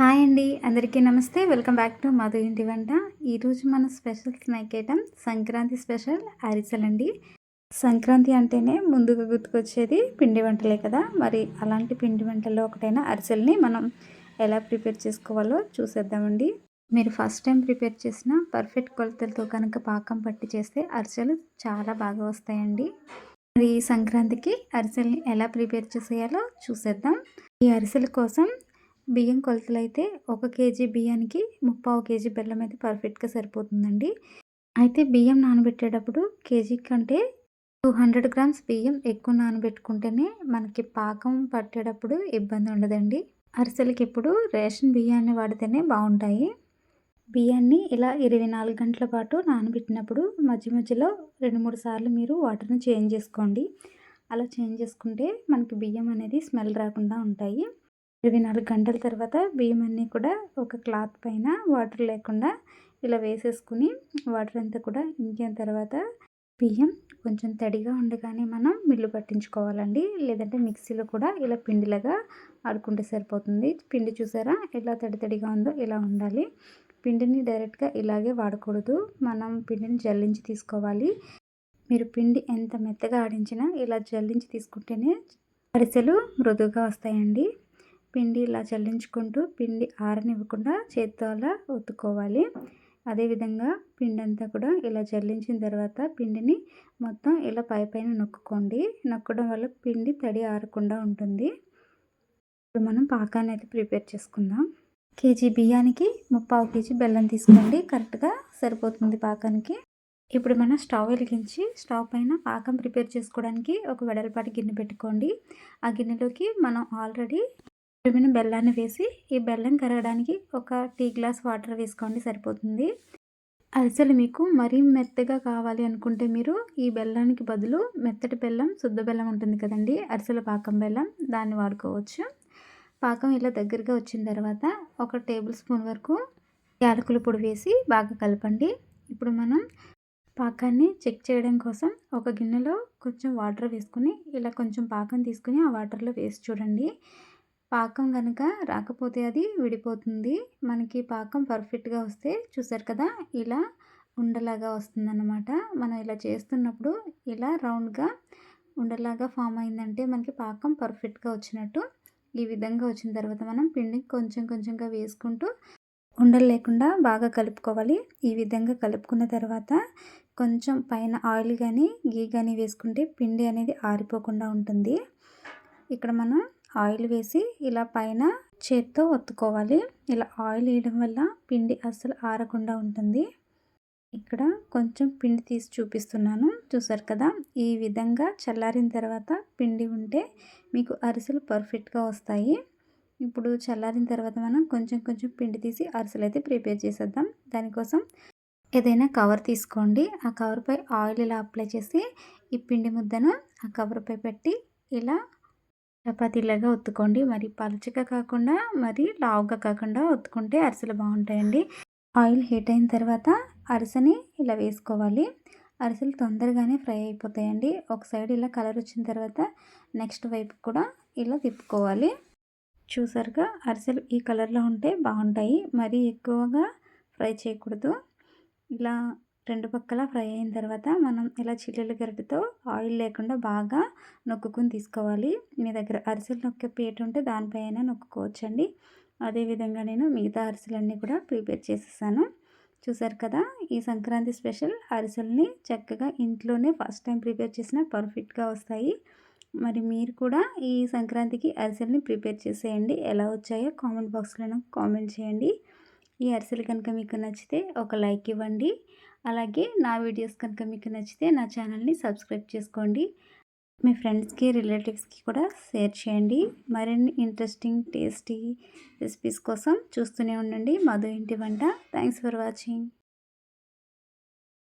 Hi అండి అందరికీ నమస్తే. వెల్కమ్ బ్యాక్ టు మధు ఇంటి వంట. ఈరోజు మన special snack item Sankranti special అరిసెలండి Sankranti అంటేనే ముందుగా గుర్తుకొచ్చేది పిండి వంటలే కదా. మరి అలాంటి పిండి వంటల్లో ఒకటైన అరిసెల్ని మనం ఎలా ప్రిపేర్ చేసుకోవాలో చూసేద్దామండి. మీరు ఫస్ట్ టైం ప్రిపేర్ చేసిన పర్ఫెక్ట్ కొలతలతో కనుక పాకం పట్టి చేస్తే అరిసెలు చాలా బాగా వస్తాయండి. మరి ఈ సంక్రాంతికి అరిసెల్ని ఎలా ప్రిపేర్ చేసేయాలో చూసేద్దాం. ఈ అరిసెల కోసం బియ్యం కొలతలు అయితే ఒక కేజీ బియ్యానికి ముప్పావు కేజీ బెల్లం అయితే పర్ఫెక్ట్గా సరిపోతుందండి. అయితే బియ్యం నానబెట్టేటప్పుడు కేజీ కంటే టూ హండ్రెడ్ గ్రామ్స్ బియ్యం ఎక్కువ నానబెట్టుకుంటేనే మనకి పాకం పట్టేటప్పుడు ఇబ్బంది ఉండదండి. అరిసెలకి ఇప్పుడు రేషన్ బియ్యాన్ని వాడితేనే బాగుంటాయి. బియ్యాన్ని ఇలా ఇరవై నాలుగు గంటల పాటు నానబెట్టినప్పుడు మధ్య మధ్యలో రెండు మూడు సార్లు మీరు వాటర్ని చేంజ్ చేసుకోండి. అలా చేంజ్ చేసుకుంటే మనకి బియ్యం అనేది స్మెల్ రాకుండా ఉంటాయి. ఇరవై నాలుగు గంటల తర్వాత బియ్యం అన్నీ కూడా ఒక క్లాత్ పైన వాటర్ లేకుండా ఇలా వేసేసుకుని వాటర్ అంతా కూడా ఇంకిన తర్వాత బియ్యం కొంచెం తడిగా ఉండగానే మనం మిల్లు పట్టించుకోవాలండి. లేదంటే మిక్సీలో కూడా ఇలా పిండిలాగా ఆడుకుంటే సరిపోతుంది. పిండి చూసారా? ఎలా తడి తడిగా ఉందో ఇలా ఉండాలి. పిండిని డైరెక్ట్గా ఇలాగే వాడకూడదు. మనం పిండిని జల్లించి తీసుకోవాలి. మీరు పిండి ఎంత మెత్తగా ఆడించినా ఇలా జల్లించి తీసుకుంటేనే అరిసెలు మృదువుగా వస్తాయండి. పిండి ఇలా చల్లించుకుంటూ పిండి ఆరనివ్వకుండా చేత్తో అలా ఒత్తుకోవాలి. అదేవిధంగా పిండి అంతా కూడా ఇలా చల్లించిన తర్వాత పిండిని మొత్తం ఇలా పై పైన నొక్కుకోండి. నొక్కడం వల్ల పిండి తడి ఆరకుండా ఉంటుంది. ఇప్పుడు మనం పాకాన్ని అయితే ప్రిపేర్ చేసుకుందాం. కేజీ బియ్యానికి ముప్పావు కేజీ బెల్లం తీసుకోండి. కరెక్ట్గా సరిపోతుంది పాకానికి. ఇప్పుడు మనం స్టవ్ వెలిగించి స్టవ్ పైన పాకం ప్రిపేర్ చేసుకోవడానికి ఒక వెడల్పాటి గిన్నె పెట్టుకోండి. ఆ గిన్నెలోకి మనం ఆల్రెడీ తురిమిన బెల్లాన్ని వేసి ఈ బెల్లం కరగడానికి ఒక టీ గ్లాస్ వాటర్ వేసుకోండి సరిపోతుంది. అరిసెలు మీకు మరీ మెత్తగా కావాలి అనుకుంటే మీరు ఈ బెల్లానికి బదులు మెత్తటి బెల్లం శుద్ధ బెల్లం ఉంటుంది కదండి అరిసెల పాకం బెల్లం దాన్ని వాడుకోవచ్చు. పాకం ఇలా దగ్గరగా వచ్చిన తర్వాత ఒక టేబుల్ స్పూన్ వరకు యాలకుల పొడి వేసి బాగా కలపండి. ఇప్పుడు మనం పాకాన్ని చెక్ చేయడం కోసం ఒక గిన్నెలో కొంచెం వాటర్ వేసుకుని ఇలా కొంచెం పాకం తీసుకుని ఆ వాటర్లో వేసి చూడండి. పాకం కనుక రాకపోతే అది విడిపోతుంది. మనకి పాకం పర్ఫెక్ట్గా వస్తే చూసారు కదా ఇలా ఉండలాగా వస్తుందన్నమాట. మనం ఇలా చేస్తున్నప్పుడు ఇలా రౌండ్గా ఉండలాగా ఫామ్ అయిందంటే మనకి పాకం పర్ఫెక్ట్గా వచ్చినట్టు ఈ విధంగా వచ్చిన తర్వాత మనం పిండి కొంచెం కొంచెంగా వేసుకుంటూ ఉండలు లేకుండా బాగా కలుపుకోవాలి. ఈ విధంగా కలుపుకున్న తర్వాత కొంచెం పైన ఆయిల్ కానీ గీ కానీ వేసుకుంటే పిండి అనేది ఆరిపోకుండా ఉంటుంది. ఇక్కడ మనం ఆయిల్ వేసి ఇలా పైన చేత్తో ఒత్తుకోవాలి. ఇలా ఆయిల్ వేయడం వల్ల పిండి అస్సలు ఆరకుండా ఉంటుంది. ఇక్కడ కొంచెం పిండి తీసి చూపిస్తున్నాను. చూసారు కదా? ఈ విధంగా చల్లారిన తర్వాత పిండి ఉంటే మీకు అరిసెలు పర్ఫెక్ట్గా వస్తాయి. ఇప్పుడు చల్లారిన తర్వాత మనం కొంచెం కొంచెం పిండి తీసి అరిసెలు అయితే ప్రిపేర్ చేసేద్దాం. దానికోసం ఏదైనా కవర్ తీసుకోండి. ఆ కవర్పై ఆయిల్ ఇలా అప్లై చేసి ఈ పిండి ముద్దను ఆ కవర్పై పెట్టి ఇలా చపాతీలాగా ఒత్తుకోండి. మరి పలుచగా కాకుండా మరి లావుగా కాకుండా ఒత్తుకుంటే అరిసెలు బాగుంటాయండి. ఆయిల్ హీట్ అయిన తర్వాత అరిసెని ఇలా వేసుకోవాలి. అరిసెలు తొందరగానే ఫ్రై అయిపోతాయండి. ఒక సైడ్ ఇలా కలర్ వచ్చిన తర్వాత నెక్స్ట్ వైపు కూడా ఇలా తిప్పుకోవాలి. చూసారుగా అరిసెలు ఈ కలర్లో ఉంటే బాగుంటాయి. మరీ ఎక్కువగా ఫ్రై చేయకూడదు. ఇలా రెండు పక్కల ఫ్రై అయిన తర్వాత మనం ఇలా చిల్లుల గరిటతో ఆయిల్ లేకుండా బాగా నొక్కుని తీసుకోవాలి. మీ దగ్గర అరిసెలు నొక్కే పీట ఉంటే దానిపైన నొక్కుకోవచ్చండి. అదేవిధంగా నేను మిగతా అరిసెలన్నీ కూడా ప్రిపేర్ చేసేసాను. చూసారు కదా ఈ సంక్రాంతి స్పెషల్ అరిసెల్ని చక్కగా ఇంట్లోనే ఫస్ట్ టైం ప్రిపేర్ చేసిన పర్ఫెక్ట్గా వస్తాయి. మరి మీరు కూడా ఈ సంక్రాంతికి అరిసెల్ని ప్రిపేర్ చేసేయండి. ఎలా వచ్చాయో కామెంట్ బాక్స్లో కామెంట్ చేయండి. ఈ అరిసెలు కనుక మీకు నచ్చితే ఒక లైక్ ఇవ్వండి. అలాగే నా వీడియోస్ కనుక మీకు నచ్చితే నా ఛానల్ని సబ్స్క్రైబ్ చేసుకోండి. మీ ఫ్రెండ్స్కి రిలేటివ్స్కి కూడా షేర్ చేయండి. మరిన్ని ఇంట్రెస్టింగ్ టేస్టీ రెసిపీస్ కోసం చూస్తూనే ఉండండి. మధు ఇంటి వంట. Thanks for watching.